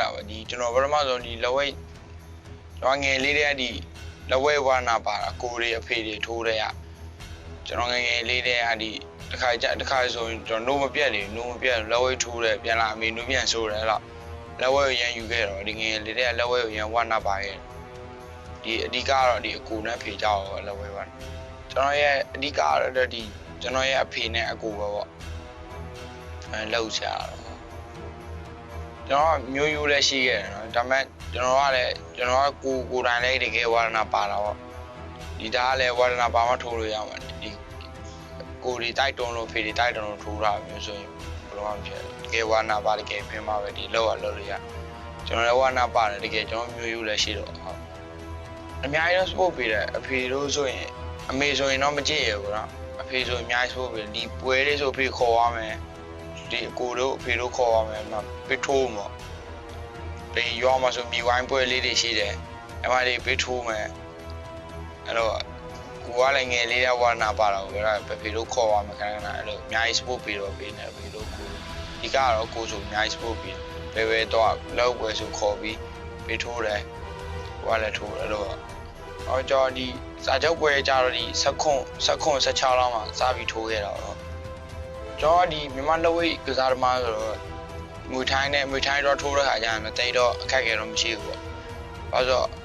လုံးပဲမင်္ဂလာပါဒီကျွန်တော်ပထမဆုံးဒီလဝဲတော့ငယ်လေးတဲ့ဒီလဝဲဝါနာပါတာကိုရီအဖေတွေထိုးတဲ့ရကျွန်တော်ငယ်ငယ်လေးတဲ့ဒီတစ်ခါကြတစ်ခါဆိုရင်ကျွန်တော်နိုးမပြတ်လေနိုးမပြတ်လဝဲထိုးတယ်ပြန်လာအမေနိုးပြန်ဆိုးတယ်အဲ့တော့လဝဲကိုရန်ယူခဲ့တော့ဒီငယ်လေးတဲ့လဝဲကိုရန်ဝါနာပါရဲ့ဒီအဓိကကတော့ဒီအကူနဲ့ဖေကြတော့လဝဲပါကျွန်တော်ရဲ့အဓိကကတော့ဒီကျွန်တော်ရဲ့အဖေနဲ့အကူပဲပေါ့အဲလောက်ချတာတော့ ကျွန်တော်ကမျိုးရိုးလည်းရှိခဲ့တယ်နော်ဒါပေမဲ့ကျွန်တော်ကလည်းကျွန်တော်ကကိုကိုယ်တိုင်လည်းတကယ်ဝါဒနာပါတာပေါ့ဒီဒါကလည်းဝါဒနာပါမှထိုးလို့ရမှာဒီကိုဒီတိုက်တွန်းလို့ဖေဒီတိုက်တွန်းလို့ထိုးတာမျိုးဆိုရင်ဘယ်လိုမှမဖြစ်ဘူးတကယ်ဝါဒနာပါတကယ်ပြင်းမှာပဲဒီလောက်ရလောက်လို့ရကျွန်တော်လည်းဝါဒနာပါတယ်တကယ်ကျွန်တော်မျိုးရိုးလည်းရှိတော့ဟုတ်အများကြီးတော့ support ပေးတယ်အဖေတို့ဆိုရင်အမေဆိုရင်တော့မကြည့်ရဘူးနော်အဖေဆိုရင်အများကြီး support ပေးတယ်ဒီပွဲလေးဆိုအဖေခေါ်ရမယ် ဒီအကိုတို့အဖေတို့ခေါ်ရမယ်မပစ်ထိုးမော်ပေရွာမှာဆိုမြေဝိုင်းပွဲလေးတွေရှိတယ်အမလေးပစ်ထိုးမယ်အဲ့တော့ကိုကလည်းငယ်လေးတဲ့ဝါနာပါတော့အဲ့ဒါပဖေတို့ခေါ်ရမယ်ခဏခဏအဲ့လိုအများကြီး support ပေးတော့ပေးနေပေတို့ကိုဒီကတော့ကိုဆိုအများကြီး support ပေးဘယ်ဘယ်တော့လောက်ပွဲဆိုခေါ်ပြီးပစ်ထိုးတယ်ကိုကလည်းထိုးအဲ့တော့အော်ကြော်ဒီစာချုပ်ပွဲကြတော့ဒီဆက်ခွန်ဆက်ခွန်16လောက်မှစပြီးထိုးခဲ့တာတော့ ကျွန်တော်ကဒီမြန်မာလက်ဝိတ်ကစားသမားဆိုတော့ငွေထိုင်းနဲ့ငွေထိုင်းတော့ထိုးတဲ့ခါကျရင်တော့တိတ်တော့အခက်အခဲတော့မရှိဘူးပေါ့။ဘာလို့ဆို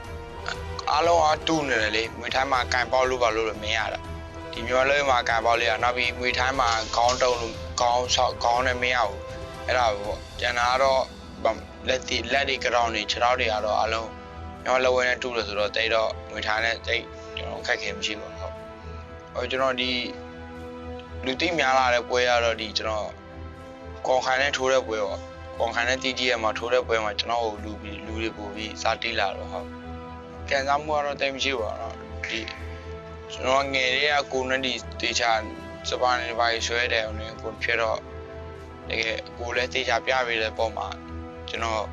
အားလုံးအားတူနေတယ်လေငွေထိုင်းမှာကန်ပေါက်လို့ပါလို့လည်းမရတာ။ဒီမြန်မာလက်ဝိတ်မှာကန်ပေါက်လေးကနောက်ပြီးငွေထိုင်းမှာခေါင်းတုံလို့ခေါင်းဆောက်ခေါင်းနဲ့မရဘူး။အဲ့ဒါပဲပေါ့။ကျန်တာကတော့လက်တီလက်တွေကြောင်တွေခြေထောက်တွေကတော့အားလုံးမြန်မာလက်ဝိတ်နဲ့တူလို့ဆိုတော့တိတ်တော့ငွေထိုင်းနဲ့တိတ်ကျွန်တော်အခက်အခဲမရှိဘူးပေါ့။ဟုတ်။ဟိုကျွန်တော်ဒီ လူသိများလာတဲ့ပွဲကတော့ဒီကျွန်တော်ကွန်ခိုင်နဲ့ထိုးတဲ့ပွဲပေါ့ကွန်ခိုင်နဲ့တီတီရဲ့မှာထိုးတဲ့ပွဲမှာကျွန်တော်ကိုလူပြီးလူတွေပို့ပြီးစားတိလာတော့ဟုတ်ကန်စားမှုကတော့တိတ်မရှိပါတော့ဒီကျွန်တော်ငယ်လေးကကိုနဲ့ဒီတေချာစပါနေပါရွှဲတယ်အောင်ကိုဖြစ်တော့တကယ်ကိုလည်းတေချာပြပေးတဲ့ပုံမှာကျွန်တော်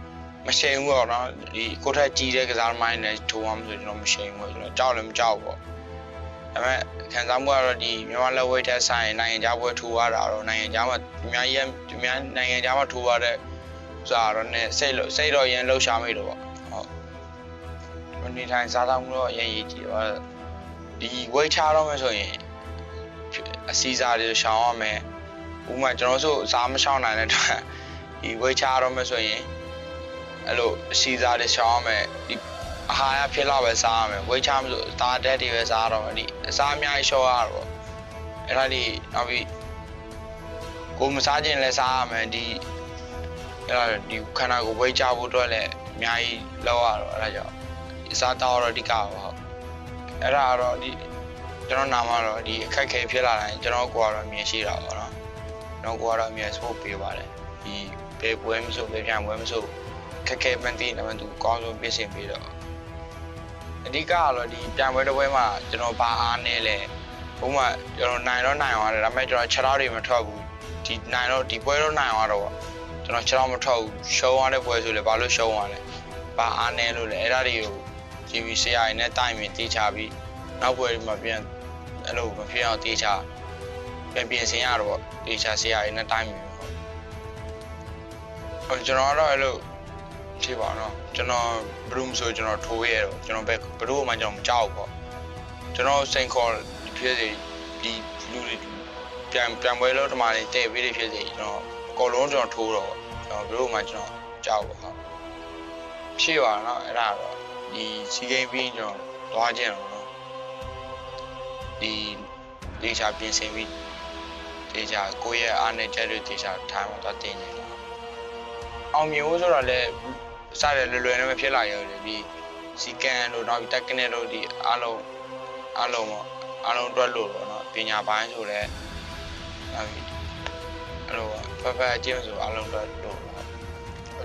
မရှိဘူးပေါ့နော်ဒီကိုထက်ကြီးတဲ့ကစားသမားတွေနဲ့ထိုးအောင်ဆိုကျွန်တော်မရှိဘူးပေါ့ကျွန်တော်ကြောက်လည်းမကြောက်ပေါ့ ဒါပေမဲ့ခံစားမှုကတော့ဒီမြန်မာလက်ဝဲတက်ဆိုင်နိုင်ငံခြားပွဲထိုးရတာတော့နိုင်ငံခြားမှာအများကြီးအများနိုင်ငံခြားမှာထိုးရတဲ့ဥစားတော့ ਨੇ စိတ်လို့စိတ်တော့ရန်လှုပ်ရှားမိတော့ပေါ့ဟုတ်ဒီထိုင်စားသောက်မှုတော့ရန်ရည်ကြည့်ပါဒီဝိတ်ချတော့မယ်ဆိုရင်အစီအစားတွေရှောင်ရမယ်ဥပမာကျွန်တော်ဆိုစားမရှောင်နိုင်တဲ့အတွက်ဒီဝိတ်ချတော့မယ်ဆိုရင်အဲ့လိုအစီအစားတွေရှောင်ရမယ်ဒီ အာဟာရဖြစ်တော့ပဲစားရမယ်ဝိတ်ချမလို့ဒါတက်တွေပဲစားရတော့မယ်ဒီအစားအများကြီးရှော့ရတော့အဲ့ဒါဒီနောက်ပြီးကိုမစားခြင်းလည်းစားရမယ်ဒီအဲ့ဒါဒီခန္ဓာကိုယ်ဝိတ်ချဖို့အတွက်လည်းအများကြီးလောက်ရတော့အဲ့ဒါကြောင့်အစားတောက်တော့အဓိကပါဟုတ်အဲ့ဒါကတော့ဒီကျွန်တော်နာမတော့ဒီအခက်ခဲဖြစ်လာတိုင်းကျွန်တော်ကိုကတော့အမြင်ရှိတာပေါ့နော်ကျွန်တော်ကိုကတော့အမြင် support ပေးပါတယ်ဒီဘယ်ပွဲမဆိုဘယ်ပြန်ပွဲမဆိုခက်ခဲမှန်းသိနေမှသူအကောင်းဆုံးပြင်ဆင်ပေးတော့ အဓိကကတော့ဒီပြန်ပွဲတစ်ပွဲမှာကျွန်တော်ဘာအားနေလဲဘုံမှာကျွန်တော်နိုင်တော့နိုင်သွားတယ်ဒါပေမဲ့ကျွန်တော်ခြေထောက်တွေမထွက်ဘူးဒီနိုင်တော့ဒီပွဲတော့နိုင်သွားတော့ပေါ့ကျွန်တော်ခြေထောက်မထွက်ဘူးရှုံးသွားတဲ့ပွဲဆိုလေဘာလို့ရှုံးသွားလဲဘာအားနေလို့လဲအဲ့ဒါတွေကို GB ဆရာကြီးနဲ့တိုင်မြင်တေးချပြီးနောက်ပွဲမှာပြန်အဲ့လိုမဖြစ်အောင်တေးချပြန်ပြင်ဆင်ရတော့ပေါ့တေးချဆရာကြီးနဲ့တိုင်မြင်ဟုတ်ဟိုကျွန်တော်ကတော့အဲ့လို ဖြစ်ပါတော့ကျွန်တော်ဘရူးမဆိုကျွန်တော်ထိုးရဲတော့ကျွန်တော်ဘယ်ဘရူးမှကျွန်တော်မကြောက်ဘူးပေါ့ကျွန်တော်စိန်ခေါ်ဖြစ်စေဒီလူတွေပြန်ပြန်ပွဲလို့ဒီမှာနေတဲ့ပေးတွေဖြစ်စေကျွန်တော်အကုန်လုံးကျွန်တော်ထိုးတော့ကျွန်တော်ဘရူးမှကျွန်တော်ကြောက်ပါဟုတ်ဖြစ်ပါတော့အဲ့ဒါတော့ဒီစီဂိမ်းပြီးကျွန်တော်သွားခြင်းတော့နော်ဒီဒေချာပြင်ဆင်ပြီးဒေချာကိုယ့်ရဲ့အားနဲ့ချက်တွေဒေချာထိုင်မှတော့တင်းနေလားအောင်မြင်ဖို့ဆိုတော့လည်း စတယ်လွယ်လွယ်နဲ့မဖြစ်လာရတယ်ဒီစီကန်တို့နောက်ပြီးတက်ကနဲ့တို့ဒီအားလုံးအားလုံးပေါ့အားလုံးတွက်လို့ပေါ့နော်ပညာပိုင်းဆိုလည်းနောက်ပြီးအဲ့လိုဖက်ဖက်အကျင့်ဆိုအားလုံးတွက်လို့ပေါ့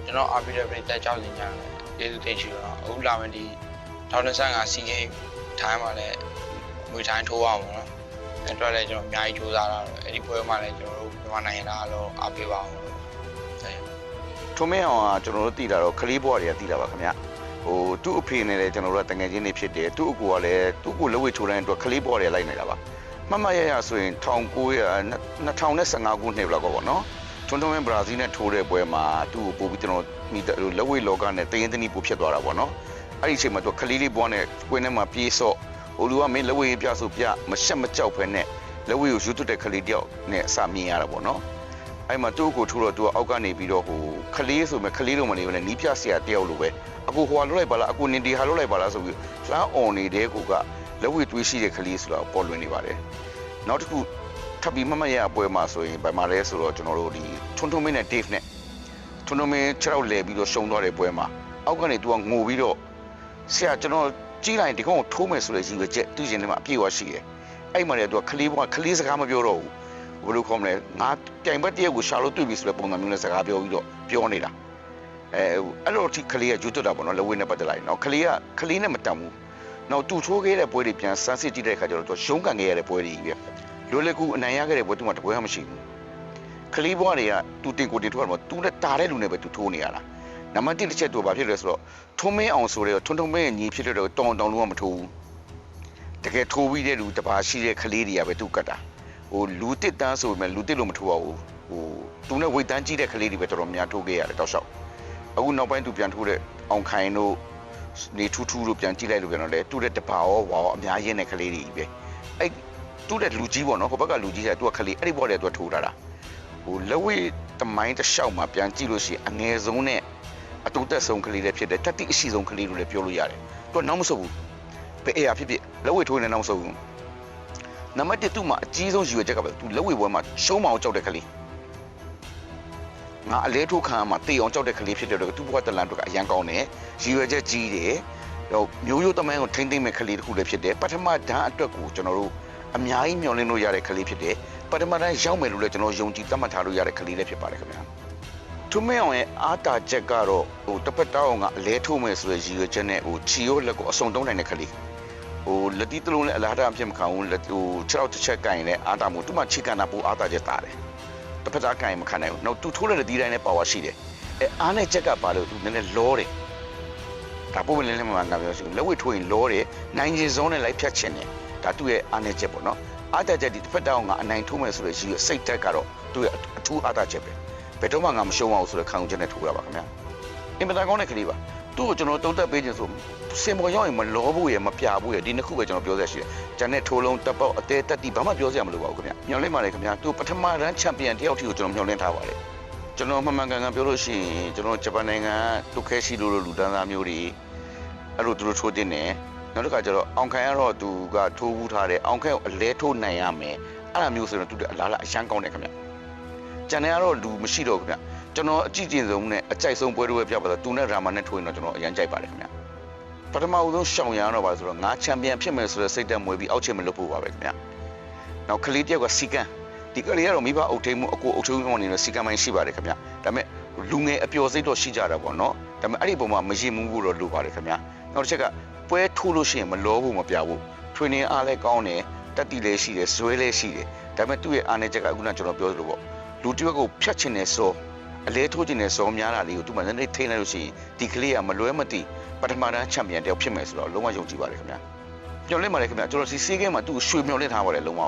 ကျွန်တော်အားပြီးတဲ့ပြည်တက်ကြောက်နေကြတယ်ကျေးဇူးတင်ရှိတော့အခုလာမယ်ဒီ2025စီဂိမ်းထိုင်းမှာလည်းငွေထိုင်းထိုးအောင်ပေါ့နော်အဲ့တော့လည်းကျွန်တော်အများကြီးစူးစမ်းတာတော့အဲ့ဒီပွဲမှာလည်းကျွန်တော်တို့မြန်မာနိုင်ငံသားအလုံးအားပေးပါအောင်လို့ဟုတ် ထုံးမင်းအောင်ကကျွန်တော်တို့တည်တာတော့ခလေးဘွားတွေကတည်တာပါခင်ဗျဟိုသူ့အဖေနဲ့လည်းကျွန်တော်တို့ကတငယ်ချင်းတွေဖြစ်တယ်သူ့အကူကလည်းသူ့ကိုလက်ဝဲချိုးတဲ့အတွက်ခလေးဘွားတွေလိုက်နေတာပါမှတ်မှတ်ရရဆိုရင်1900 2015ခုနှစ်လောက်ပေါ့နော်ထွန်းထွန်းမင်းဘရာဇီးနဲ့ထိုးတဲ့ပွဲမှာသူ့ကိုပို့ပြီးကျွန်တော်မိလက်ဝဲလောကနဲ့တရင်တနည်းပို့ဖြစ်သွားတာပေါ့နော်အဲ့ဒီအချိန်မှာသူကလေးလေးဘွားနဲ့ကွင်းထဲမှာပြေးစော့ဟိုလူကမင်းလက်ဝဲပြဆိုပြမရှက်မကြောက်ဖဲနဲ့လက်ဝဲကိုယူသွတ်တဲ့ကလေးတယောက်နဲ့အစမြင်ရတာပေါ့နော် အဲ့မှာသူ့ကိုထိုးတော့သူကအောက်ကနေပြီးတော့ဟိုကလေးဆိုမဲ့ကလေးလိုမနေဘူးနဲ့နီးပြဆရာတယောက်လိုပဲအကူဟိုဟာလွတ်လိုက်ပါလားအကူနင်ဒီဟာလွတ်လိုက်ပါလားဆိုပြီးလှမ်းអော်နေတဲ့ကိုကလက်ဝဲတွေးရှိတဲ့ကလေးဆိုတာပေါ်လွင်နေပါတယ်နောက်တစ်ခု ထပ်ပြီးမမရအပွဲမှာဆိုရင်ဗမာလဲဆိုတော့ကျွန်တော်တို့ဒီထွန်းထွန်းမင်းနဲ့ Dave နဲ့ထွန်းထွန်းမင်း6ရောက်လဲပြီးတော့ရှုံသွားတဲ့ပွဲမှာအောက်ကနေ तू ကငိုပြီးတော့ဆရာကျွန်တော်ကြီးလိုက်ဒီကောင်ကိုထိုးမယ်ဆိုတဲ့ရည်ရွယ်ချက်သူ့ရင်ထဲမှာအပြည့်အဝရှိတယ်အဲ့မှာလေ तू ကခလေးဘွားခလေးစကားမပြောတော့ဘူး ဘယ်လိုခေါ်မလဲငါပြိုင်ဘက်တရက်ကိုရှာလို့တွေ့ပြီဆိုတဲ့ပုံစံမျိုးနဲ့စကားပြောပြီးတော့ပြောနေတာအဲအဲ့လိုထိခလေးကယူသွတ်တာပေါ့နော်လက်ဝဲနဲ့ပတ်သက်လိုက်နော်ခလေးကခလေးနဲ့မတန်ဘူးနောက်သူထိုးခဲ့တဲ့ပွဲတွေပြန်စမ်းစစ်ကြည့်တဲ့အခါကျတော့ तू ရှုံးကန်ခဲ့ရတဲ့ပွဲတွေကြီးပဲလွယ်လွယ်ကူအနိုင်ရခဲ့တဲ့ဘွဲသူမှတပွဲမှမရှိဘူးခလီးဘွားတွေကသူတင်ကိုတင်ထိုးရမှာသူနဲ့တာတဲ့လူနဲ့ပဲသူထိုးနေရတာနံပါတ်1တစ်ချက်တော့ဘာဖြစ်လဲဆိုတော့ထုံးမင်းအောင်ဆိုတဲ့ထွန်းထုံမင်းရဲ့ညီဖြစ်တဲ့တော့တောင်တောင်လုံးကမထိုးဘူးတကယ်ထိုးပြီးတဲ့လူတပါရှိတဲ့ခလေးတွေကပဲသူကတ်တာ ဟိုလူတစ်တန်းဆိုပေမဲ့လူတစ်လို့မထိုးပါဘူးဟိုသူနဲ့ဝိတ်တန်းကြီးတဲ့ခလေးတွေပဲတော်တော်များထိုးခဲ့ရတယ်တောက်လျှောက်အခုနောက်ပိုင်းသူပြန်ထိုးတဲ့အောင်ခိုင်တို့နေထူးထူးတို့ပြန်ကြည့်လိုက်လို့ပြန်တော့လေသူ့တဲ့တပါရောဝါရောအများကြီးနဲ့ခလေးတွေကြီးပဲအဲ့သူ့တဲ့လူကြီးပေါ့နော်ဟိုဘက်ကလူကြီးကသူကခလေးအဲ့ဒီဘော်တဲ့သူကထိုးထားတာဟိုလက်ဝဲတမိုင်းတစ်လျှောက်မှာပြန်ကြည့်လို့ရှိရင်အငယ်ဆုံးနဲ့အတူတက်ဆုံးကလေးတွေဖြစ်တယ်တက်တိအရှိဆုံးကလေးလို့လည်းပြောလို့ရတယ်သူကနောက်မဆုတ်ဘူးဘယ်အရာဖြစ်ဖြစ်လက်ဝဲထိုးနေနောက်မဆုတ်ဘူး နံပါတ်1သူ့မှာအကြီးဆုံးရည်ရွယ်ချက်ကပဲသူလက်ဝဲပွဲမှာရှုံးမအောင်ကြောက်တဲ့ကလေးငါအလဲထိုးခံရမှာတေအောင်ကြောက်တဲ့ကလေးဖြစ်တဲ့တော့သူ့ဘဝတလန်တို့ကအရန်ကောင်းတယ်ရည်ရွယ်ချက်ကြီးတယ်ဟိုမျိုးရိုးတမိုင်းကိုထိမ့်သိမ့်မဲ့ကလေးတစ်ခုလည်းဖြစ်တယ်ပထမဓာတ်အတွက်ကိုကျွန်တော်တို့အများကြီးမျှော်လင့်လို့ရတဲ့ကလေးဖြစ်တယ်ပထမတိုင်းရောက်မယ်လို့လည်းကျွန်တော်ယုံကြည်သတ်မှတ်ထားလို့ရတဲ့ကလေးလည်းဖြစ်ပါတယ်ခင်ဗျာထုံးမင်းအောင်ရဲ့အာတာချက်ကတော့ဟိုတစ်ဖက်တောင်းကအလဲထိုးမယ်ဆိုတဲ့ရည်ရွယ်ချက်နဲ့ဟိုချီရိုးလက်ကိုအစုံတုံးနိုင်တဲ့ကလေး ဟိုလက်တီးတလုံးနဲ့အလားတအဖြစ်မခံဘူးလက်ဟို6ရောက်တစ်ချက်ကင်နဲ့အာတာမို့သူ့မှာချီကန်တာပိုအာတာချက်တာတယ်တစ်ဖက်သားကင်မခံနိုင်ဘူးနောက်သူထိုးတဲ့လက်တီးတိုင်းနဲ့ပါဝါရှိတယ်အဲအားနဲ့ချက်ကပါလို့သူနည်းနည်းလောတယ်ဒါပုံမှန်လည်းမှငါပြောရှိလက်ဝဲထိုးရင်လောတယ်နိုင်ကျင်စုံးနဲ့လိုက်ဖြတ်ချင်တယ်ဒါသူ့ရဲ့အားနည်းချက်ပေါ့နော်အားတက်ချက်ဒီတစ်ဖက်တောင်းကအနိုင်ထိုးမယ်ဆိုတဲ့ရည်ရွယ်စိတ်တက်ကတော့သူ့ရဲ့အထူးအားတက်ချက်ပဲဘယ်တော့မှငါမရှုံးအောင်ဆိုတဲ့ခံယူချက်နဲ့ထိုးတာပါခင်ဗျာအင်ပတာကောင်းတဲ့ကလေးပါ သူ့ကိုကျွန်တော်တုံးတက်ပေးခြင်းဆိုစင်ပေါ်ရောက်ရင်မလောဘူးရယ်မပြဘူးရယ်ဒီနှစ်ခုပဲကျွန်တော်ပြောရရှိတယ်ဂျန်နဲ့ထိုးလုံးတပ်ပေါက်အသေးတက်တီဘာမှပြောစရာမလိုပါဘူးခင်ဗျာမျော်လင့်ပါတယ်ခင်ဗျာသူပထမရန်ချန်ပီယံတယောက်ထိကိုကျွန်တော်မျော်လင့်ထားပါတယ်ကျွန်တော်မှန်မှန်ကန်ကန်ပြောလို့ရှိရင်ကျွန်တော်ဂျပန်နိုင်ငံတုခဲရှိလို့လူတန်းသားမျိုးတွေအဲ့လိုသူတို့ထိုးတင်တယ်နောက်တစ်ခါကျတော့အောင်ခံရတော့သူကထိုးဘူးထားတယ်အောင်ခံကိုအလဲထိုးနိုင်ရမယ်အဲ့လိုမျိုးဆိုတော့သူကအလားလားအရှမ်းကောင်းတယ်ခင်ဗျကျန်တယ်ကတော့လူမရှိတော့ဘူးခင်ဗျ ကျွန်တော်အကြည့်ကျင်ဆုံးနဲ့အကြိုက်ဆုံးပွဲတွေပဲပြပါတော့သူနဲ့ရာမာနဲ့ထိုးရင်တော့ကျွန်တော်အရန်ကြိုက်ပါတယ်ခင်ဗျပထမဦးဆုံးရှောင်ရတော့ပါဆိုတော့ငါချန်ပီယံဖြစ်မယ်ဆိုတဲ့စိတ်တက်မွေးပြီးအောက်ချင်မလုပ်ဖို့ပါပဲခင်ဗျနောက်ကလေးတယောက်ကစီကန်ဒီကလေးကတော့မိဘအုပ်ထိန်မှုအကိုအုပ်ထိန်မှုအနေနဲ့စီကန်မိုင်းရှိပါတယ်ခင်ဗျဒါပေမဲ့လူငယ်အပျော်စိတ်တော့ရှိကြတာပေါ့နော်ဒါပေမဲ့အဲ့ဒီပုံမှာမရင်မှုဖို့တော့လိုပါတယ်ခင်ဗျနောက်တစ်ချက်ကပွဲထိုးလို့ရှိရင်မလောဘူးမပြဘူး training အားလည်းကောင်းတယ်တက်တီလည်းရှိတယ်ဇွဲလည်းရှိတယ်ဒါပေမဲ့သူ့ရဲ့အားနဲ့ချက်ကအခုနကျွန်တော်ပြောသလိုပေါ့လူတစ်ယောက်ကိုဖြတ်ချင်တဲ့စော အလဲထိုးချင်တဲ့စောများတာလေးကိုသူမှနည်းနည်းထိန်းလိုက်လို့ရှိရင်ဒီကလေးကမလွဲမသိပထမတန်းချန်ပီယံတယောက်ဖြစ်မယ်ဆိုတော့လုံးဝယုံကြည်ပါတယ်ခင်ဗျာမျှော်လင့်ပါတယ်ခင်ဗျာကျွန်တော်စီစီကဲမှာသူ့ကိုရွှေမျှော်လင့်ထားပါတယ်လုံးဝ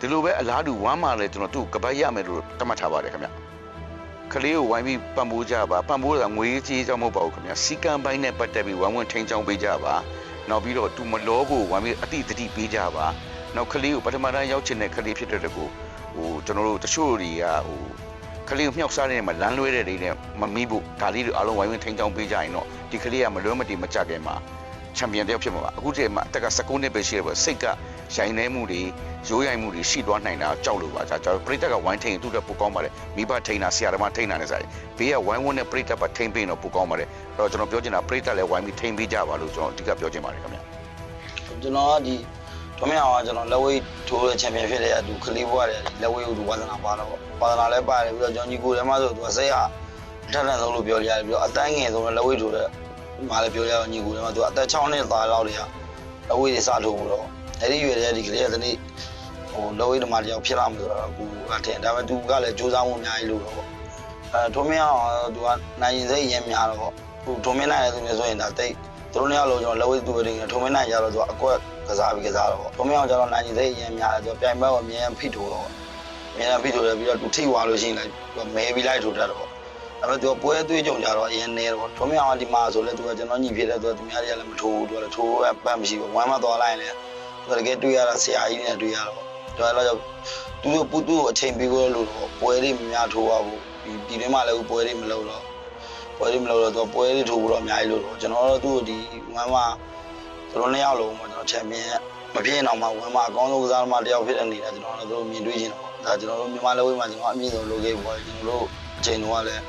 ဒီလိုပဲအလားတူဝမ်းမာလဲကျွန်တော်သူ့ကိုကပတ်ရမယ်လို့တတ်မှတ်ထားပါတယ်ခင်ဗျာကလေးကိုဝိုင်းပြီးပံ့ပိုးကြပါပံ့ပိုးတာငွေကြီးကြောင်းမဟုတ်ပါဘူးခင်ဗျာစီကံပိုင်းနဲ့ပတ်သက်ပြီးဝမ်းဝင်ထိန်းချောင်းပေးကြပါနောက်ပြီးတော့သူမလောဖို့ဝမ်းပြီးအတိတတိပေးကြပါနောက်ကလေးကိုပထမတန်းရောက်ချင်တဲ့ကလေးဖြစ်တဲ့တကူဟိုကျွန်တော်တို့တချို့တွေကဟို ကလေးကိုမြှောက်စားတဲ့နေရာမှာလမ်းလွဲတဲ့တွေနဲ့မမီးဖို့ဒါလေးတွေအားလုံးဝိုင်းဝင်ထိန်းချောင်းပေးကြရင်တော့ဒီကလေးကမလွဲမတည်မကြခင်မှာချန်ပီယံတယောက်ဖြစ်မှာပါအခုတည်းမှာအသက်က19နှစ်ပဲရှိရပါစိတ်ကရိုင်နေမှုတွေရိုးရိုင်မှုတွေရှိသွားနိုင်တာကြောက်လို့ပါကျွန်တော်ပရိသတ်ကဝိုင်းထိန်သူ့တက်ပိုကောင်းပါတယ်မိဘထိန်တာဆရာသမားထိန်တာနဲ့ဆိုင်ဘေးကဝိုင်းဝန်းနဲ့ပရိသတ်ပါထိန်ပေးတော့ပိုကောင်းပါတယ်အဲ့တော့ကျွန်တော်ပြောချင်တာပရိသတ်လည်းဝိုင်းပြီးထိန်ပေးကြပါလို့ကျွန်တော်အဓိကပြောချင်ပါတယ်ခင်ဗျာကျွန်တော်ကဒီ ထွန်မြောင်ကကျွန်တော်လက်ဝဲထိုးတဲ့ချန်ပီယံဖြစ်တဲ့သူကလေးဘွားတယ်လက်ဝဲကိုသူဝါသနာပါတော့ဝါသနာလည်းပါတယ်ပြီးတော့ကျွန်တော်ညီကိုလည်းမဆိုသူကစိတ်ဟာအထက်ထက်ဆုံးလို့ပြောရတယ်ပြီးတော့အတန်းငယ်ဆုံးလက်ဝဲထိုးတဲ့မာလည်းပြောရတော့ညီကိုလည်းမသူအသက်6နှစ်သားလောက်တွေကလက်ဝဲတွေစထိုးဘူးတော့အဲ့ဒီရွယ်တဲ့ဒီကလေးကတနေ့ဟိုလက်ဝဲဓမ္မတယောက်ဖြစ်လာမှာဆိုတော့ကိုကထင်ဒါပေမဲ့သူကလည်းစူးစမ်းမှုအများကြီးလို့တော့ပေါ့အဲထွန်မြောင်ကသူကနိုင်ရင်စိတ်ရင်းများတော့ပေါ့ဟိုထွန်မြေနိုင်တဲ့သူမျိုးဆိုရင်ဒါတိတ် သူတို့နှစ်ယောက်လုံးကျွန်တော်လက်ဝဲသူတွေထုံမင်းနိုင်ကြတော့သူကအကွက်ကစားပြီးကစားတော့ပေါ့။ထုံမင်းအောင်ကျတော့နိုင်ကြီးစိတ်အရင်များတယ်သူပြိုင်ဘက်ကိုအမြဲဖိထိုးတော့။ဟအများအားဖိထိုးတယ်ပြီးတော့သူထိသွားလို့ရှိရင်လည်းမဲပြီးလိုက်ထိုးတတ်တော့ဒါပေမဲ့သူကပွဲသွေးကြုံကြတော့အရင်နေတော့ထုံးမြောင်ကဒီမှာဆိုလဲသူကကျွန်တော်ညီဖြစ်တဲ့သူကသူများတွေကလည်းမထိုးဘူးသူကလည်းထိုးပတ်မရှိဘူးဝမ်းမသွားလိုက်ရင်လည်းသူကတကယ်တွေ့ရတာဆရာကြီးနဲ့တွေ့ရတော့သူကလည်းသူတို့ပူတူအချိန်ပြီးလို့လို့ပွဲတွေများထိုးရဘူးဒီတွင်းမှာလည်းပွဲတွေမလုပ်တော့ ပွဲတွေမလုပ်တော့သူပွဲတွေထိုးဖို့တော့အများကြီးလို့တော့ကျွန်တော်တို့သူ့ဒီဝမ်းမသူတို့နှစ်ယောက်လုံးမှာကျွန်တော်ချန်ပီယံမဖြစ်အောင်မှဝမ်းမအကောင်းဆုံးကစားသမားတစ်ယောက်ဖြစ်တဲ့နေတာကျွန်တော်တို့မြင်တွေ့ချင်တော့ဒါကျွန်တော်တို့မြန်မာလက်ဝဲမှာကျွန်တော်အမြင့်ဆုံးလုပ်ခဲ့ပေါ့ကျွန်တော်တို့အချိန်တုန်းကလည်း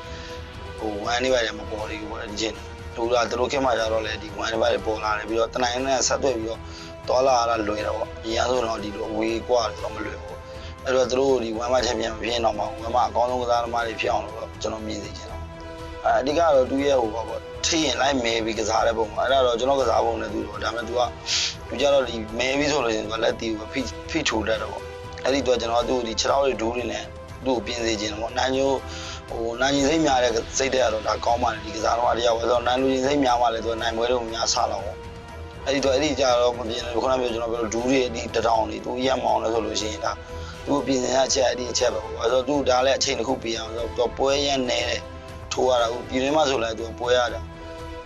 ဟိုဝမ်းနေပါတယ်မပေါ်သေးဘူးပေါ့ဒီချင်းသူကသူတို့ခင်မှကြတော့လေဒီဝမ်းနေပါတယ်ပေါ်လာတယ်ပြီးတော့တနိုင်နဲ့ဆက်သွက်ပြီးတော့တော်လာရတာလွယ်တော့ပေါ့အရင်ဆိုတော့ဒီလိုဝေးกว่าတော့မလွယ်ဘူးအဲ့တော့သူတို့ဒီဝမ်းမချန်ပီယံမဖြစ်အောင်မှဝမ်းမအကောင်းဆုံးကစားသမားတွေဖြစ်အောင်လို့ကျွန်တော်မြင်စေချင်တော့ အဲအဓိကတော့သူရဲ့ဟိုပေါ့ထိရင်လိုက်မဲပြီးကစားတဲ့ပုံမှာအဲ့ဒါတော့ကျွန်တော်ကစားပုံနဲ့သူတော့ဒါပေမဲ့သူကသူကြတော့ဒီမဲပြီးဆိုလို့ရှိရင်သူကလက်တီကိုဖိဖိထိုးတတ်တော့ပေါ့အဲ့ဒီတော့ကျွန်တော်သူ့ဒီခြေထောက်တွေဒူးတွေနဲ့သူ့ကိုပြင်စေခြင်းပေါ့နိုင်ညိုဟိုနိုင်ကြီးစိတ်များတဲ့စိတ်တဲ့ကတော့ဒါကောင်းပါလေဒီကစားတော့တရားဝယ်ဆိုနိုင်လူကြီးစိတ်များမှလည်းသူနိုင်ပွဲတော့များဆလာတော့အဲ့ဒီတော့အဲ့ဒီကြတော့မပြင်ဘူးခုနကပြောကျွန်တော်ပြောဒူးတွေဒီတထောင်တွေသူရက်မောင်းလဲဆိုလို့ရှိရင်ဒါသူ့ပြင်စင်ရချက်အဲ့ဒီအချက်ပဲပေါ့အဲ့တော့သူ့ဒါလည်းအချိန်တစ်ခုပြအောင်ဆိုတော့ပွဲရနေတယ် ထိုးရတာဟိုပြည်တွင်းမှာဆိုလဲသူပွဲရတာ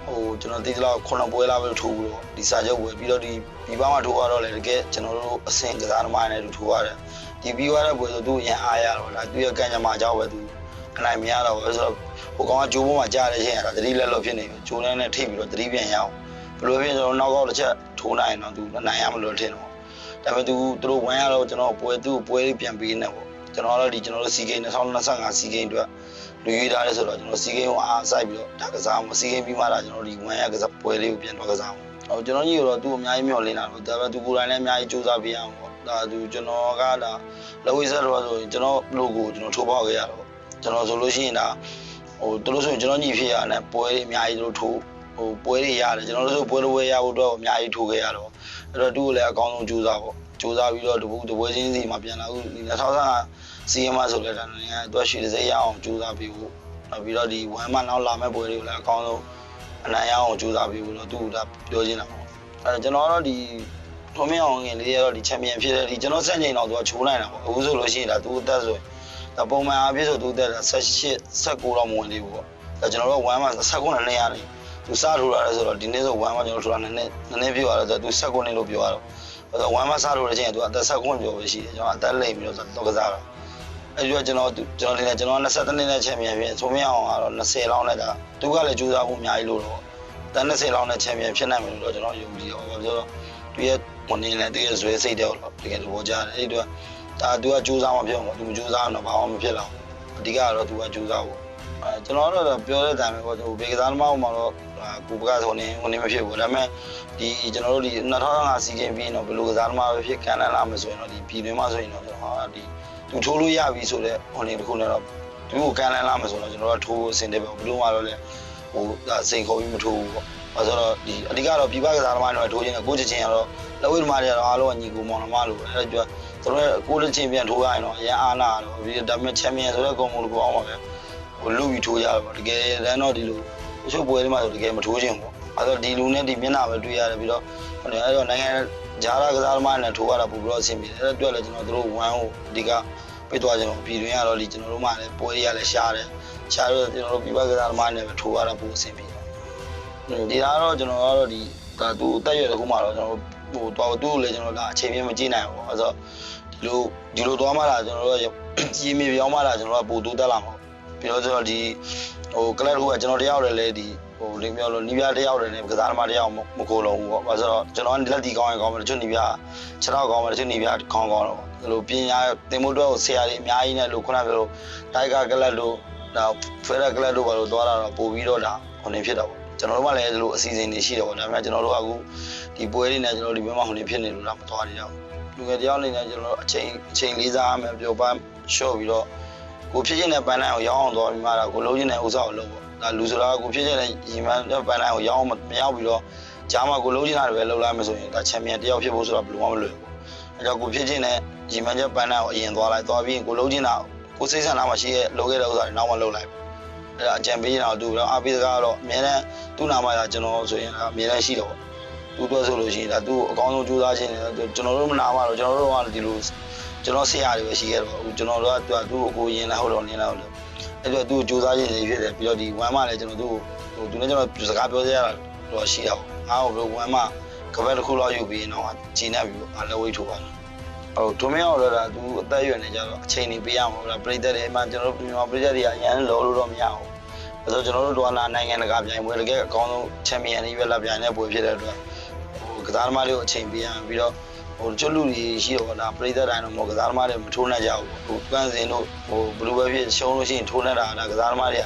ဟိုကျွန်တော်ဒီလောက်ခုနပွဲလာပဲထိုးဘူးတော့ဒီစာချုပ်ပွဲပြီးတော့ဒီဒီဘာမှထိုးရတော့လေတကယ်ကျွန်တော်တို့အဆင့်ကစားသမားတွေနဲ့ထိုးရတယ်ဒီပြီးသွားတဲ့ပွဲဆိုသူရန်အားရတော့ဒါသူရဲ့ကံကြမ္မာကြောက်ပဲသူအနိုင်မရတော့ဘူးဆိုတော့ဟိုကောင်ကဂျိုးပေါ်မှာကြားတဲ့ချင်းရတာတတိလက်လို့ဖြစ်နေပြီဂျိုးနဲ့နဲ့ထိပ်ပြီးတော့တတိပြန်ရအောင်ဘယ်လိုဖြစ်ကျွန်တော်နောက်ကောက်တစ်ချက်ထိုးနိုင်တော့သူအနိုင်ရမလို့ထင်တော့ဒါပေမဲ့သူသူတို့ဝမ်းရတော့ကျွန်တော်ပွဲသူ့ပွဲပြန်ပြီးနေပေါ့ ကျွန်တော်တို့ဒီကျွန်တော်တို့စီဂိမ်း2025စီဂိမ်းအတွက်လူရွေးထားတယ်ဆိုတော့ကျွန်တော်စီဂိမ်းကိုအားစိုက်ပြီးတော့ဒါကစားမှာစီဂိမ်းပြီးမှဒါကျွန်တော်ဒီဝမ်းရကစားပွဲလေးကိုပြန်တော့ကစားမှာဟိုကျွန်တော်ကြီးကတော့သူ့အများကြီးမျှော်လင့်တာတော့ဒါပေမဲ့သူကိုယ်တိုင်လည်းအများကြီးစူးစမ်းပေးရအောင်ပေါ့ဒါသူကျွန်တော်ကဒါလဝိဆက်တော့ဆိုရင်ကျွန်တော် logo ကျွန်တော်ထိုးပေါက်ခဲ့ရတော့ကျွန်တော်ဆိုလို့ရှိရင်ဒါဟိုသူတို့ဆိုရင်ကျွန်တော်ညီဖြစ်ရတယ်ပွဲတွေအများကြီးတို့ထိုးဟိုပွဲတွေရတယ်ကျွန်တော်တို့ဆိုပွဲတွေရဖို့အတွက်အများကြီးထိုးခဲ့ရတော့အဲ့တော့သူ့ကိုလည်းအကောင်းဆုံးစူးစမ်းပေါ့ စူးစမ်းပြီးတော့တပူတပွဲချင်းစီမှာပြန်လာဦး2025စီးရမဆိုလဲဒါနိုင်ငံအတွက်ရှိတဲ့စိတ်ရအောင်စူးစမ်းပြီးဖို့နောက်ပြီးတော့ဒီဝမ်းမနောက်လာမဲ့ပွဲတွေကိုလည်းအကောင်းဆုံးအနိုင်ရအောင်စူးစမ်းပြီးဖို့တော့သူ့ကပြောချင်တာပေါ့အဲကျွန်တော်ကတော့ဒီထုံးမအောင်ငယ်လေးကတော့ဒီချန်ပီယံဖြစ်တဲ့ဒီကျွန်တော်စက်ချိန်တော့သူကချိုးနိုင်တာပေါ့အခုဆိုလို့ရှိရင်ဒါသူ့အသက်ဆိုရင်ဒါပုံမှန်အားဖြင့်ဆိုသူ့အသက်18 19တော့မဝင်သေးဘူးပေါ့ဒါကျွန်တော်တို့ဝမ်းမှာ19နဲ့200နေသူစထိုးလာတယ်ဆိုတော့ဒီနေ့ဆိုဝမ်းမှာကျွန်တော်ထိုးတာနည်းနည်းနည်းနည်းပြောရတော့သူ19နှစ်လို့ပြောရတော့အဲ့တော့ ဝမ်းမှာစထိုးတဲ့အချိန်ကသူအသက်19ပြောပဲရှိတယ်ကျွန်တော်အသက်လိမ့်ပြီးတော့တော့ကစားတာအဲ့ဒီကကျွန်တော်ကျွန်တော်တင်တယ်ကျွန်တော်22နှစ်နဲ့ချန်ပီယံဖြစ်ဆိုမရအောင်ကတော့20လောက်နဲ့ဒါသူကလည်းကြိုးစားဖို့အများကြီးလို့တော့တန်း20လောက်နဲ့ချန်ပီယံဖြစ်နိုင်မယ်လို့တော့ကျွန်တော်ယုံကြည်တော့ဘာလို့ဆိုတော့သူရဲ့ဝင်နေလဲသူရဲ့ဇွဲစိတ်တဲ့တော့တကယ်သဘောကျတယ်အဲ့ဒီတော့ဒါသူကကြိုးစားမှဖြစ်မှာသူမကြိုးစားတော့ဘာမှမဖြစ်တော့အဓိကကတော့သူကကြိုးစားဖို့အဲကျွန်တော်တို့ပြောတဲ့အတိုင်းပဲပေါ့သူဘေကစားသမားမှာတော့ ကိုပကဆိုနေဝင်နေမဖြစ်ဘူးဒါပေမဲ့ဒီကျွန်တော်တို့ဒီ2005စီကင်ပြီးတော့ဘယ်လိုကစားသမားပဲဖြစ်ကန်လာလာမယ်ဆိုရင်တော့ဒီပြည်တွင်းမှာဆိုရင်တော့ကျွန်တော်ဒီသူထိုးလို့ရပြီဆိုတော့ဟိုနေတစ်ခုနဲ့တော့သူကိုကန်လာလာမယ်ဆိုတော့ကျွန်တော်တို့ထိုးအဆင်တယ်ပဲဘယ်လိုမှတော့လေဟိုဒါစိန်ခေါ်ပြီးမထိုးဘူးပေါ့အဲဆိုတော့ဒီအဓိကတော့ပြည်ပကစားသမားတွေထိုးခြင်းနဲ့ကိုချစ်ချင်းကတော့လက်ဝဲသမားတွေကတော့အားလုံးကညီကိုမောင်နှမလို့အဲဒါကျတော့ကိုချစ်ချင်းပြန်ထိုးရရင်တော့အရင်အားနာတော့ပြီးဒါပေမဲ့ချန်ပီယံဆိုတဲ့ကွန်မူလို့ပြောအောင်ပါပဲဟိုလူပြီးထိုးရတော့တကယ်တမ်းတော့ဒီလို အချို့ပွဲတွေမှာဆိုတကယ်မထိုးခြင်းပေါ့အဲတော့ဒီလူနဲ့ဒီမျက်နှာပဲတွေ့ရတယ်ပြီးတော့ဟိုအဲတော့နိုင်ငံဂျာရာကစားသမားနဲ့ထိုးရတာပို့ပြီးတော့အဆင်ပြေတယ်အဲတော့တွေ့လဲကျွန်တော်တို့ဝမ်းဟိုအဓိကပြသွားကြတော့ပြည်တွင်းကတော့ဒီကျွန်တော်တို့မှလည်းပွဲတွေကလည်းရှားတယ်ရှားတော့ကျွန်တော်တို့ပြည်ပကစားသမားနဲ့ပဲထိုးရတာပို့အဆင်ပြေတယ်ဒီကတော့ကျွန်တော်ကတော့ဒီဒါသူတက်ရွယ်တခုမှတော့ကျွန်တော်ဟိုတော့သူ့ကိုလည်းကျွန်တော်ဒါအချိန်ပြင်းမကြည့်နိုင်ဘူးအဲဆိုဒီလိုဒီလိုသွားမှလာကျွန်တော်တို့ကြီးမြေပြောင်းမှလာကျွန်တော်ကပို့တိုးတက်လာမှာ ပြီးတော့ကျွန်တော်ဒီဟိုကလပ်ဟိုကကျွန်တော်တယောက်တည်းလဲဒီဟိုလင်းပြောလို့နီးပြတယောက်တည်းနဲ့ကစားသမားတယောက်မကိုလုံးဘူးပေါ့အဲဆိုတော့ကျွန်တော်လက်တီကောင်းရင်ကောင်းမယ်တချို့နီးပြခြေထောက်ကောင်းမယ်တချို့နီးပြကောင်းကောင်းတော့ဒီလိုပညာတင်ဖို့အတွက်ဆရာတွေအများကြီးနဲ့လို့ခုနပြောလို့တိုင်ဂါကလပ်လို့ဒါဖဲရကလပ်လို့ဘာလို့သွားတာတော့ပို့ပြီးတော့ဒါဟိုနေဖြစ်တော့ပေါ့ကျွန်တော်တို့ကလည်းဒီလိုအစီအစဉ်တွေရှိတယ်ပေါ့ဒါပေမဲ့ကျွန်တော်တို့ကအခုဒီပွဲတွေနဲ့ကျွန်တော်ဒီဘက်မှာဟိုနေဖြစ်နေလို့တော့မသွားရအောင်လူငယ်တယောက်အနေနဲ့ကျွန်တော်တို့အချိန်အချိန်လေးစားမယ်ပြောပန်းရှော့ပြီးတော့ ကိုဖြစ်ချင်းတဲ့ပန်းတိုင်းကိုရောင်းအောင်သွားပြီးမှတော့ကိုလုံးချင်းတဲ့ဥစ္စာကိုလုပ်ပေါ့ဒါလူဆိုတာကကိုဖြစ်ချင်းတဲ့ရီမန်တဲ့ပန်းတိုင်းကိုရောင်းမရောက်ပြီးတော့ဂျာမကိုလုံးချင်းတာတွေပဲလုပ်လိုက်မယ်ဆိုရင်ဒါချန်ပီယံတယောက်ဖြစ်ဖို့ဆိုတာဘယ်လိုမှမလွယ်ဘူးအဲကြောင့်ကိုဖြစ်ချင်းတဲ့ရီမန်တဲ့ပန်းတိုင်းကိုအရင်သွားလိုက်သွားပြီးရင်ကိုလုံးချင်းတာကိုစိတ်ဆန္ဒမှရှိရဲ့လုပ်ခဲ့တဲ့ဥစ္စာတွေနောက်မှလုပ်လိုက်အဲ့ဒါအကြံပေးနေတာတူတော့အပိစကားကတော့အများနဲ့သူ့နာမကကျွန်တော်ဆိုရင်အများနဲ့ရှိတော့ပေါ့သူတို့ဆိုလို့ရှိရင်ဒါသူ့အကောင်းဆုံးကြိုးစားခြင်းတယ်ကျွန်တော်တို့မနာပါတော့ကျွန်တော်တို့ကဒီလို ကျွန်တော်ဆရာတွေပဲရှိခဲ့တော့အခုကျွန်တော်တို့ကသူ့ကိုရင်လာဟုတ်တော့နင်းလာဟုတ်လို့အဲ့တော့သူ့ကိုကြိုးစားခြင်းတွေဖြစ်တယ်ပြီးတော့ဒီဝမ်းမလည်းကျွန်တော်တို့ဟိုသူနဲ့ကျွန်တော်စကားပြောကြရတာတော့ရှိတာပေါ့အားကိုဝမ်းမကပတ်တစ်ခုလောက်ယူပြီးတော့ဂျင်းနေပြီးတော့အလဝိတ်ထိုးပါတော့ဟုတ်ဒုမင်းအောင်တော့ဒါသူအသက်အရွယ်နေကြတော့အချိန်နေပေးရမှာဟုတ်လားပြိသက်တွေအမှကျွန်တော်တို့မြန်မာပြိသက်တွေကအရန်လောလို့တော့မရဘူးအဲဆိုကျွန်တော်တို့ဒေါ်လာနိုင်ငံတကာပြိုင်ပွဲတကယ်အကောင်းဆုံးချန်ပီယံတွေပဲလာပြိုင်တဲ့ပွဲဖြစ်တဲ့အတွက်ဟိုကစားသမားတွေကိုအချိန်ပေးရမှာပြီးတော့ ဟိုကျွတ်လူတွေရှိတော့ဒါပြိသက်တိုင်းတော့မဟုတ်ကစားသမားတွေမထိုးနိုင်ကြဘူးဟိုပန်းစင်တို့ဟိုဘလူးပဲဖြစ်ရှုံးလို့ရှိရင်ထိုးနေတာဒါကစားသမားတွေက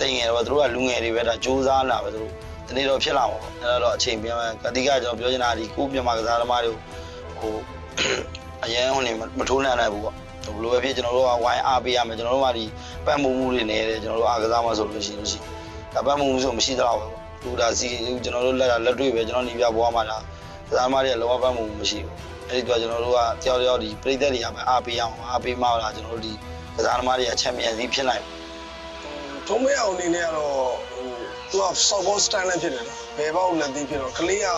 တိတ်ငယ်တော့သူတို့ကလူငယ်တွေပဲဒါစူးစမ်းလာပဲသူတို့ဒီနေ့တော့ဖြစ်လာမှာပေါ့အဲ့တော့အချိန်ပေးမယ်ကတိကကျွန်တော်ပြောချင်တာဒီကိုမြန်မာကစားသမားတွေကိုဟိုအရင်ဟိုနေမထိုးနိုင်နိုင်ဘူးပေါ့ဟိုဘလိုပဲဖြစ်ကျွန်တော်တို့ကဝိုင်းအားပေးရမယ်ကျွန်တော်တို့ကဒီပတ်မှုမှုတွေနေတယ်ကျွန်တော်တို့အားကစားမှဆိုလို့ရှိလို့ရှိဒါပတ်မှုမှုဆိုမရှိတော့ဘူးသူဒါစီကျွန်တော်တို့လက်လက်တွေ့ပဲကျွန်တော်နေပြဘွားမှာဒါကစားသမားတွေကလောကပတ်မှုမှုမရှိဘူး အဲ့ဒီတော့ကျွန်တော်တို့ကတယောက်တယောက်ဒီပြိသက်တွေရမယ်အားပေးအောင်အားပေးမှလာကျွန်တော်တို့ဒီကစားသမားတွေကချန်ပီယံစီဖြစ်နိုင်ထုံးမရအောင်အနေနဲ့ကတော့ဟိုသူကဆော့ဘောစတန်လည်းဖြစ်တယ်နော်ဘယ်ပေါက်လက်သေးဖြစ်တော့ကလေးက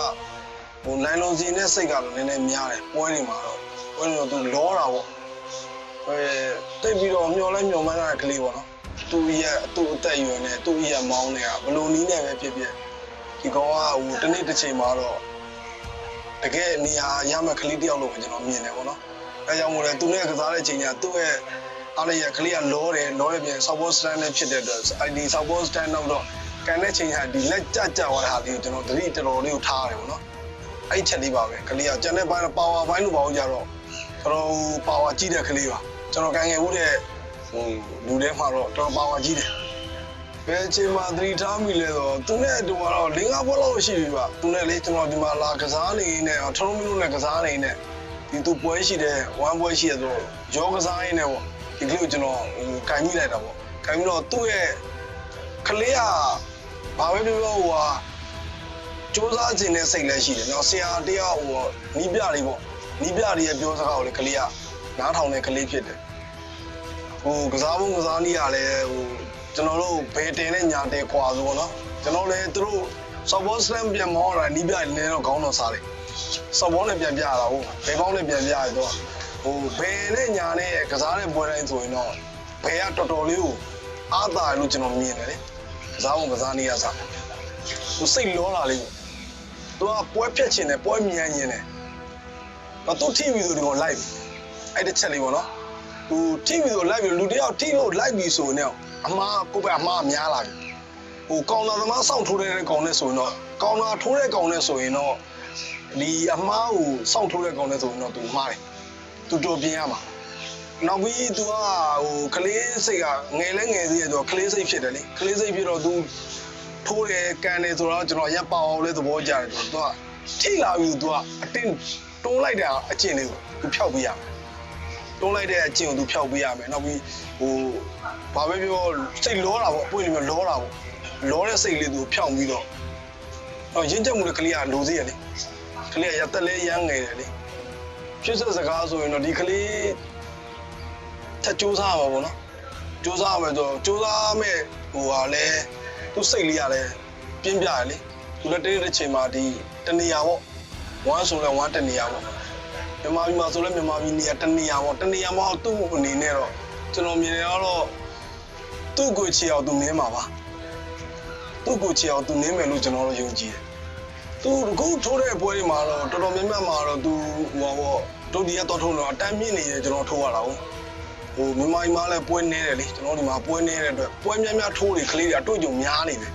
ဟိုလိုင်းလုံးစီနဲ့စိတ်ကတော့နည်းနည်းများတယ်ပွဲတွေမှာတော့ပွဲတွေတော့သူလောတာပေါ့အဲတိတ်ပြီးတော့မျောလဲမျောမှန်းတဲ့ကလေးပေါ့နော်သူ့ရဲ့သူ့အသက်အရွယ်နဲ့သူ့ရဲ့မောင်းတွေကဘလို့နီးနေပဲဖြစ်ဖြစ်ဒီကောင်ကဟိုတစ်နေ့တစ်ချိန်မှာတော့ တကယ်နေရာရမယ့်ကလေးတယောက်လို့ပဲကျွန်တော်မြင်တယ်ပေါ့နော်အဲကြောင့်မို့လဲသူနဲ့ကစားတဲ့အချိန်ကသူ့ရဲ့အားလည်းရကလေးကလောတယ်လောရပြန်ဆော့ဘောစတန်နဲ့ဖြစ်တဲ့အတွက်အဲဒီဆော့ဘောစတန်တော့တော့ကန်တဲ့ချိန်ဟာဒီလက်ကြကြသွားတဲ့ဟာလေးကိုကျွန်တော်တတိတော်တော်လေးကိုထားရတယ်ပေါ့နော်အဲ့ချက်လေးပါပဲကလေးကကျန်တဲ့ဘိုင်းပါဝါဘိုင်းလို့ပါအောင်ကြတော့တော်တော်ပါဝါကြီးတဲ့ကလေးပါကျွန်တော်ကန်ငယ်ဦးတဲ့ဟိုလူထဲမှာတော့တော်တော်ပါဝါကြီးတယ် ဘယ်အချိန်မှာသတိထားမိလဲဆိုတော့သူနဲ့အတူကတော့၄၅ဘွဲ့လောက်ရှိပြီပါသူနဲ့လေကျွန်တော်ဒီမှာလာကစားနေနေထရုံးမီလို့နဲ့ကစားနေနေဒီသူပွဲရှိတယ်ဝမ်းပွဲရှိတယ်ဆိုတော့ရောကစားရင်းနဲ့ပေါ့ဒီကလေးကိုကျွန်တော်ဟိုကင်မိလိုက်တာပေါ့ကင်ပြီးတော့သူ့ရဲ့ကလေးကဘာပဲပြောပြောဟိုဟာစူးစမ်းခြင်းနဲ့စိတ်လည်းရှိတယ်နော်ဆရာတယောက်ဟိုနီးပြလေးပေါ့နီးပြလေးရဲ့ပြောစကားကိုလေကလေးကနားထောင်တဲ့ကလေးဖြစ်တယ်ဟိုကစားဖို့ကစားနည်းကလည်းဟို ကျွန်တော်တို့ဘယ်တင်နဲ့ညာတဲ့ကွာဆိုပေါ့နော်ကျွန်တော်လည်းသူတို့ဆော့ဘောစလမ်ပြန်မောင်းတာနီးပြလေးလည်းတော့ခေါင်းတော်စားတယ်ဆော့ဘောနဲ့ပြန်ပြရတာဟုတ်ဘယ်ပေါင်းနဲ့ပြန်ပြရတော့ဟိုဘယ်နဲ့ညာနဲ့ကစားတဲ့ပွဲတိုင်းဆိုရင်တော့ဘယ်ကတော်တော်လေးကိုအားသာလို့ကျွန်တော်မြင်တယ်လေကစားဖို့ကစားနည်းကစားသူစိတ်လောတာလေးကိုသူကပွဲဖြတ်ခြင်းနဲ့ပွဲမြန်ခြင်းနဲ့တော့သူထိပြီဆိုဒီကောင်လိုက်အဲ့တစ်ချက်လေးပေါ့နော် ဟိုထိပြီဆိုလိုက်ပြီလူတယောက်ထိလို့လိုက်ပြီဆိုရင်တော့အမားကိုပဲအမားများလာပြီဟိုကောင်တော်သမားစောင့်ထိုးတဲ့ကောင်နဲ့ဆိုရင်တော့ကောင်တော်ထိုးတဲ့ကောင်နဲ့ဆိုရင်တော့ဒီအမားကိုစောင့်ထိုးတဲ့ကောင်နဲ့ဆိုရင်တော့သူမှားတယ်သူတော်ပြင်းရမှာနောက်ပြီးသူကဟိုကလေးစိတ်ကငယ်လဲငယ်သေးတယ်သူကကလေးစိတ်ဖြစ်တယ်လေကလေးစိတ်ဖြစ်တော့သူထိုးတယ်ကန်တယ်ဆိုတော့ကျွန်တော်ရက်ပေါအောင်လဲသဘောကျတယ်သူကထိလာပြီသူကအတင်းတိုးလိုက်တာအကျင့်လေးကိုသူဖြောက်ပေးရမယ် တွန်းလိုက်တဲ့အကျင့်ကို तू ဖျောက်ပေးရမယ်နောက်ပြီးဟိုဘာပဲပြောစိတ်လောတာပေါ့အပွင့်လေးမျိုးလောတာပေါ့လောတဲ့စိတ်လေး तू ဖျောက်ပြီးတော့တော့ရင်းချက်မှုတဲ့ကလေးကလိုသေးရလေကလေးကရက်သက်လဲရမ်းငယ်တယ်လေဖြစ်ဆက်စကားဆိုရင်တော့ဒီကလေးထက်စူးစမ်းရမှာပေါ့နော်စူးစမ်းရမယ်ဆိုတော့စူးစမ်းမဲ့ဟိုဟာလဲသူစိတ်လေးကလည်းပြင်းပြရလေသူလည်းတနေ့တစ်ချိန်မှာဒီတနေရာပေါ့ဝမ်းဆိုလဲဝမ်းတနေရာပေါ့ မြန်မာပြည်မှာဆိုလဲမြန်မာပြည်နေရာတနေရာပေါ့တနေရာမဟုတ်သူ့အနေနဲ့တော့ကျွန်တော်မြင်နေတော့သူ့ကိုချေအောင်သူနင်းမှာပါသူ့ကိုချေအောင်သူနင်းမယ်လို့ကျွန်တော်တို့ယုံကြည်တယ်သူအခုထိုးတဲ့ပွဲတွေမှာတော့တော်တော်များများမှာတော့သူဟိုပေါ့ဒုတိယတော့ထုံးတော့အတန်းမြင့်နေတယ်ကျွန်တော်ထိုးရတာဟုတ်ဟိုမြန်မာပြည်မှာလည်းပွဲနေတယ်လေကျွန်တော်ဒီမှာပွဲနေတဲ့အတွက်ပွဲများများထိုးတွေကလေးတွေအတွေ့အကြုံများနေတယ်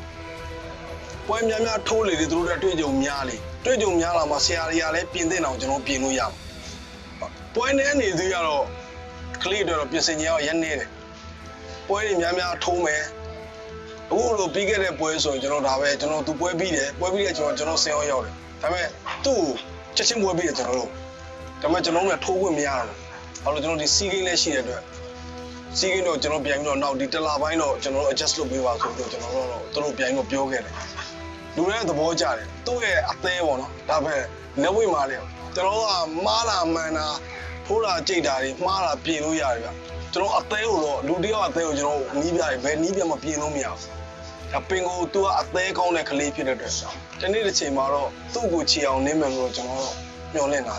ပွဲများများထိုးလေတွေသူတို့တွေအတွေ့အကြုံများလေတွေ့ကြုံများလာမှဆရာတွေကလည်းပြင်သင့်အောင်ကျွန်တော်ပြင်လို့ရမှာ ပွဲနေနေသေးရတော့ကလေးတွေတော့ပြင်ဆင်ကြအောင်ရက်နေတယ်ပွဲတွေများများထိုးမယ်အခုလိုပြီးခဲ့တဲ့ပွဲဆိုရင်ကျွန်တော်ဒါပဲကျွန်တော်သူပွဲပြီးတယ်ပွဲပြီးတဲ့ကျွန်တော်ကျွန်တော်ဆင်အောင်ရောက်တယ်ဒါပေမဲ့သူ့ကိုချက်ချင်းပွဲပြီးတယ်ကျွန်တော်တို့ဒါပေမဲ့ကျွန်တော်တို့ကထိုးခွင့်မရတော့ဘူးဘာလို့ကျွန်တော်ဒီစီးကိန်းလည်းရှိတဲ့အတွက်စီးကင်းတော့ကျွန်တော်ပြန်ပြီးတော့နောက်ဒီတလာပိုင်းတော့ကျွန်တော်တို့ adjust လုပ်ပေးပါဆိုပြီးတော့ကျွန်တော်တို့တော့သူတို့ပြန်ပြီးတော့ပြောခဲ့တယ်လူတွေသဘောကျတယ်သူ့ရဲ့အသေးပေါ့နော်ဒါပဲလက်ဝိမှာလေကျွန်တော်တို့ကမားတာမှန်တာ ထိုးတာကြိတ်တာတွေမှားတာပြင်လို့ရတယ်ဗျကျွန်တော်အသေးကိုတော့လူတယောက်အသေးကိုကျွန်တော်နီးပြတယ်ဘယ်နီးပြမှပြင်လို့မရဘူးဒါပင်ကိုသူကအသေးကောင်းတဲ့ကလေးဖြစ်တဲ့အတွက်ဒီနေ့တစ်ချိန်မှာတော့သူ့ကိုချီအောင်နင်းမယ်လို့ကျွန်တော်တို့မျှော်လင့်တာ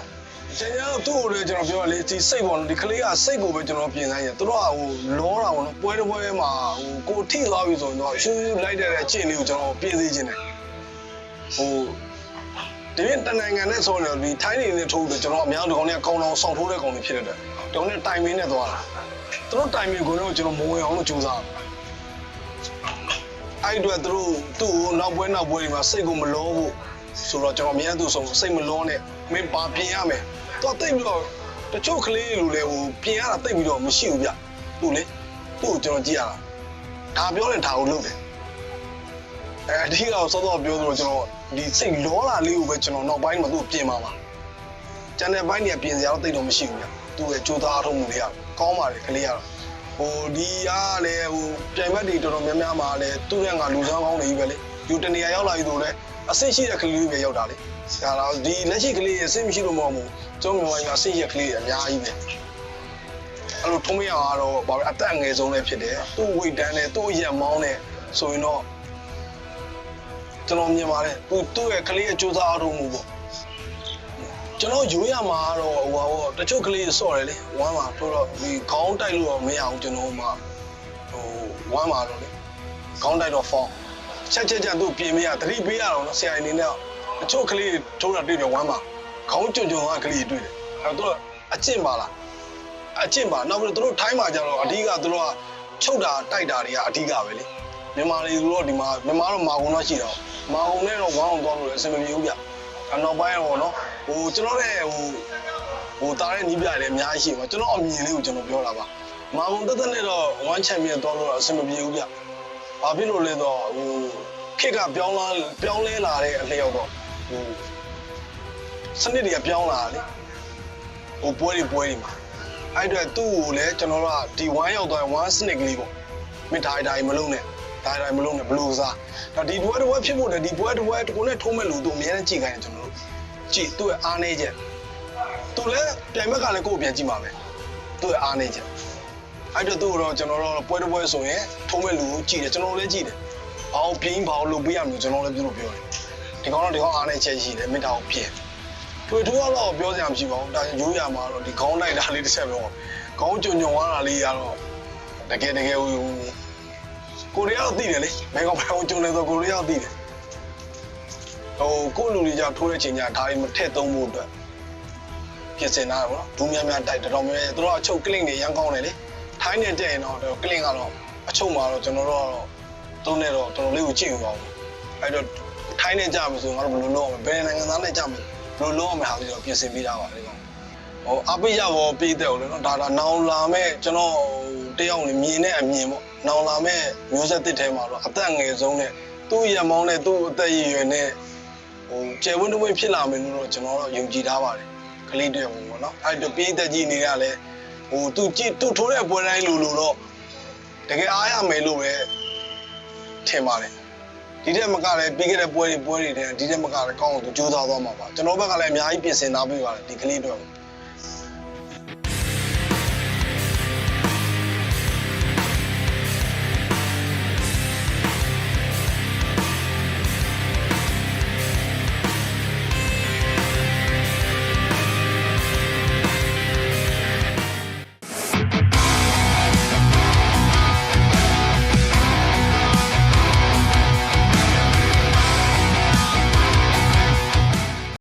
ကျွန်တော်သူ့ကိုလည်းကျွန်တော်ပြောရလေဒီစိတ်ပေါ်ဒီကလေးကစိတ်ကိုပဲကျွန်တော်ပြင်ဆိုင်ရသူတို့ကဟိုလောတာပေါ့နော်ပွဲတစ်ပွဲမှာဟိုကိုထိသွားပြီဆိုရင်တော့ရှူးရှူးလိုက်တဲ့အကျင့်လေးကိုကျွန်တော်ပြင်စေခြင်းတယ်ဟို ဒီပြင်တနိုင်ငံနဲ့ဆိုရင်ဒီထိုင်းနေနဲ့ထိုးလို့ကျွန်တော်အများတို့ကောင်တွေကကောင်းအောင်ဆောင်ထိုးတဲ့ကောင်တွေဖြစ်တဲ့အတွက်တောင်းနဲ့တိုင်မင်းနဲ့သွားတာသူတို့တိုင်မင်းကိုလည်းကျွန်တော်မဝင်အောင်လို့ကြိုးစားတယ်အဲ့အတွက်သူတို့သူ့ကိုနောက်ပွဲနောက်ပွဲတွေမှာစိတ်ကိုမလောဘူးဆိုတော့ကျွန်တော်အများသူဆုံးစိတ်မလောနဲ့မင်းပါပြင်ရမယ်သူကတိတ်ပြီးတော့တချို့ကလေးလူလဲဟိုပြင်ရတာတိတ်ပြီးတော့မရှိဘူးဗျသူ့လေသူ့ကိုကျွန်တော်ကြည့်ရတာဒါပြောရင်ဒါကိုလုပ်တယ်အဲအဓိကစောစောပြောသလိုကျွန်တော် ဒီစိတ်လောလာလေးကိုပဲကျွန်တော်နောက်ပိုင်းမှာသူ့ကိုပြင်ပါပါကျန်တဲ့ဘိုင်းတွေကပြင်စရာတော့တိတ်တော့မရှိဘူးဗျသူ့ရဲ့ကြိုးစားအထုံးမှုတွေကကောင်းပါတယ်ကလေးကတော့ဟိုဒီအားလည်းဟိုပြိုင်ဘက်တွေတော်တော်များများမှာလည်းသူ့ရဲ့ငါလူဆောင်ကောင်းနေပြီပဲလေယူတနေရာရောက်လာပြီဆိုလည်းအဆင့်ရှိတဲ့ကလေးတွေပဲရောက်တာလေဒါတော့ဒီလက်ရှိကလေးရဲ့အဆင့်မရှိလို့မဟုတ်ဘူးကျောင်းမြန်မာပြည်မှာအဆင့်ရှိတဲ့ကလေးတွေအများကြီးပဲအဲ့လိုထုံးမရအောင်ကတော့ဘာပဲအသက်အငယ်ဆုံးလည်းဖြစ်တယ်သူ့ဝိတ်တန်းနဲ့သူ့အရက်မောင်းနဲ့ဆိုရင်တော့ ကျွန်တော်မြင်ပါတယ်သူသူ့ရဲ့ကလေးရဲ့စူးစမ်းအားထုတ်မှုပေါ့ကျွန်တော်ရိုးရမှာကတော့ဟိုပါပေါ့တချို့ကလေးစော့တယ်လေဝမ်းမှာတို့တော့ဒီခေါင်းတိုက်လို့တော့မရအောင်ကျွန်တော်မှဟိုဝမ်းမှာတော့လေခေါင်းတိုက်တော့ဖောင်းချက်ချက်ချက်သူ့ပြင်မရတတိပေးရတော့နော်ဆရာအနေနဲ့တချို့ကလေးထိုးတာတွေ့တယ်ဝမ်းမှာခေါင်းကြွကြွကကလေးတွေ့တယ်အဲ့တော့အကျင့်ပါလားအကျင့်ပါနောက်ပြီးတော့တို့ထိုင်းမှာကျတော့အဓိကတို့ကချုပ်တာတိုက်တာတွေကအဓိကပဲလေ မြန်မာတွေတို့ဒီမှာမြန်မာတော့မာကုံတော့ရှိတော့မာကုံနဲ့တော့ဝမ်းအောင်သွားလို့လည်းအဆင်မပြေဘူးဗျအနောက်ပိုင်းတော့နော်ဟိုကျွန်တော်ရဲ့ဟိုဟိုတားတဲ့နီးပြလည်းအများကြီးရှိမှာကျွန်တော်အမြင်လေးကိုကျွန်တော်ပြောတာပါမာမုံတက်တက်နဲ့တော့1 champion သွားလို့တော့အဆင်မပြေဘူးဗျဘာဖြစ်လို့လဲတော့ဟိုခက်ကပြောင်းလာပြောင်းလဲလာတဲ့အလျောက်တော့ဟိုစနစ်တွေကပြောင်းလာတယ်ဟိုပွဲတွေပွဲတွေမှာအဲ့အတွက်သူ့ကိုလည်းကျွန်တော်တို့ကဒီ1ရောက်သွား1 snake ကလေးပေါ့မိတိုင်းတိုင်းမလုံးနဲ့ တိုင်းတိုင်းမလုံးနဲ့ဘလူးစားဒါဒီပွဲတစ်ပွဲဖြစ်ဖို့လည်းဒီပွဲတစ်ပွဲတစ်ခုနဲ့ထုံးမဲ့လူသူအများနဲ့ကြည့်ခိုင်းတယ်ကျွန်တော်တို့ကြည့်သူ့ရဲ့အားနေချက်သူလည်းပြိုင်ဘက်ကလည်းကိုယ့်ကိုပြန်ကြည့်ပါမယ်သူ့ရဲ့အားနေချက်အဲ့တော့သူ့တော့ကျွန်တော်တို့ပွဲတစ်ပွဲဆိုရင်ထုံးမဲ့လူကိုကြည့်တယ်ကျွန်တော်လည်းကြည့်တယ်ဘာအောင်ပြင်းဘာအောင်လုပ်ပေးရမလို့ကျွန်တော်လည်းပြောလို့ပြောတယ်ဒီကောင်တော့ဒီကောင်အားနေချက်ရှိတယ်မိသားကိုပြင်တွေ့ထူးတော့ပြောစရာမရှိပါဘူးဒါရိုးရမှာတော့ဒီခေါင်းလိုက်တာလေးတစ်ချက်ပဲပေါ့ခေါင်းကြုံကြုံသွားတာလေးကတော့တကယ်တကယ်ဟို ကိုရီးယားတော့သိတယ်လေဘယ်ကောင်ဘယ်ကောင်ကြုံလဲဆိုကိုရီးယားသိတယ်ဟိုကိုလူတွေကြောင့်ထိုးတဲ့ချိန်ကျဒါတွေမထည့်သုံးဖို့အတွက်ပြင်ဆင်တာပေါ့နော်ဒူးများများတိုက်တော်တော်များများသူတို့ကအချုပ်ကလင့်တွေရမ်းကောင်းတယ်လေထိုင်းနဲ့တက်ရင်တော့ကလင့်ကတော့အချုပ်မှာတော့ကျွန်တော်တို့ကတော့သုံးနေတော့တော်တော်လေးကိုကြည့်ရအောင်အဲ့တော့ထိုင်းနဲ့ကြမယ်ဆိုရင်ငါတို့ဘယ်လိုလုပ်အောင်ဘယ်နိုင်ငံသားနဲ့ကြမယ်ဘယ်လိုလုပ်အောင်မဟာပြီးတော့ပြင်ဆင်ပေးတာပါလေကောင်ဟိုအပိရဘောပေးတဲ့ဟုတ်လေနော်ဒါဒါနောင်လာမဲ့ကျွန်တော်တယောက်နေမြင်တဲ့အမြင်ပေါ့ နောင်လာမဲ့မျိုးဆက်တစ်ထဲမှာတော့အသက်ငယ်ဆုံးနဲ့သူ့ရမောင်းနဲ့သူ့အသက်ရည်ရွယ်နဲ့ဟိုကျယ်ဝန်းတဝင်းဖြစ်လာမယ်လို့တော့ကျွန်တော်တော့ယုံကြည်ထားပါတယ်ကလေးတွေပေါ့နော်အဲ့တော့ပြေးသက်ကြီးနေရလဲဟိုသူကြည့်သူထိုးတဲ့ပွဲတိုင်းလိုလိုတော့တကယ်အားရမယ်လို့ပဲထင်ပါတယ်ဒီတက်မကလည်းပြီးခဲ့တဲ့ပွဲတွေပွဲတွေတည်းဒီတက်မကလည်းကောင်းအောင်သူကြိုးစားသွားမှာပါကျွန်တော်ဘက်ကလည်းအများကြီးပြင်ဆင်သားပေးပါတယ်ဒီကလေးတွေ